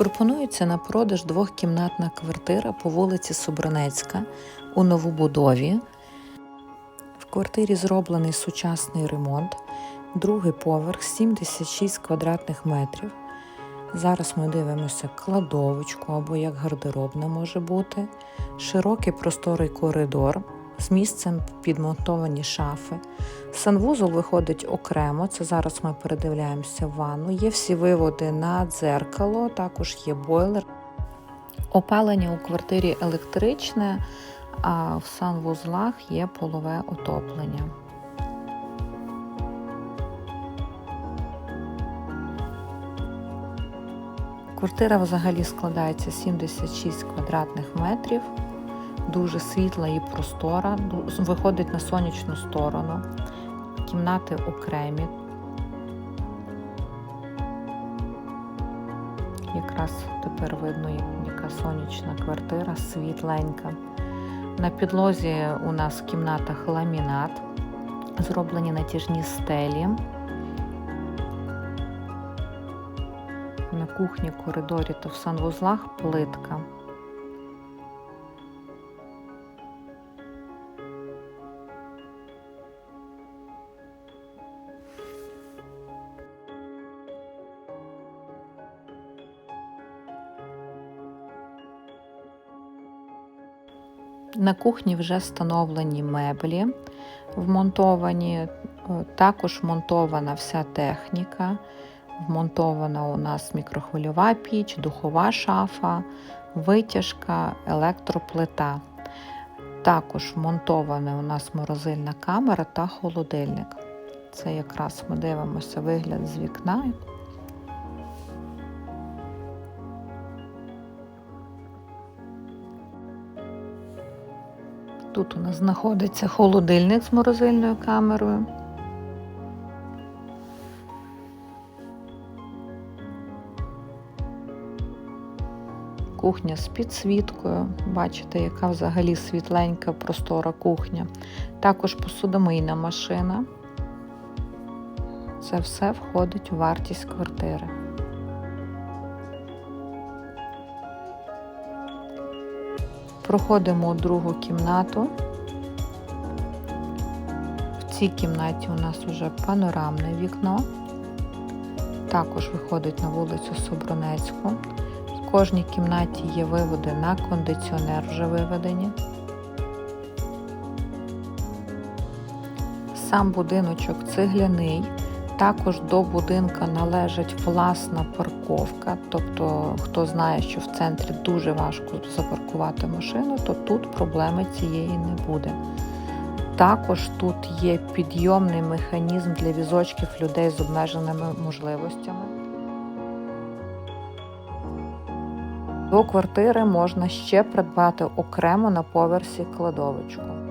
Пропонується на продаж двохкімнатна квартира по вулиці Собранецька у новобудові. В квартирі зроблений сучасний ремонт, другий поверх 76 квадратних метрів. Зараз ми дивимося кладовочку або як гардеробна може бути, широкий просторий коридор з місцем підмонтовані шафи. Санвузол виходить окремо. Це зараз ми передивляємося в ванну. Є всі виводи на дзеркало, також є бойлер. Опалення у квартирі електричне, а в санвузлах є полове отоплення. Квартира взагалі складається 76 квадратних метрів, дуже світла і простора, виходить на сонячну сторону, кімнати окремі. Якраз тепер видно, яка сонячна квартира, світленька. На підлозі у нас в кімнатах ламінат, зроблені натяжні стелі. На кухні, коридорі та в санвузлах плитка. На кухні вже встановлені меблі, вмонтовані, е, також вмонтована вся техніка. Вмонтована у нас мікрохвильова піч, духова шафа, витяжка, електроплита. Також вмонтована у нас морозильна камера та холодильник. Це якраз ми дивимося вигляд з вікна. Тут у нас знаходиться холодильник з морозильною камерою. Кухня з підсвіткою. Бачите, яка взагалі світленька, простора кухня. Також посудомийна машина. Це все входить у вартість квартири. Проходимо у другу кімнату. В цій кімнаті у нас вже панорамне вікно. Також виходить на вулицю Собронецьку. В кожній кімнаті є виводи на кондиціонер вже виведені. Сам будиночок цегляний. Також до будинка належить власна парковка. Тобто, хто знає, що в центрі дуже важко запаркувати машину, то тут проблеми цієї не буде. Також тут є підйомний механізм для візочків людей з обмеженими можливостями. До квартири можна ще придбати окремо на поверсі кладовочку.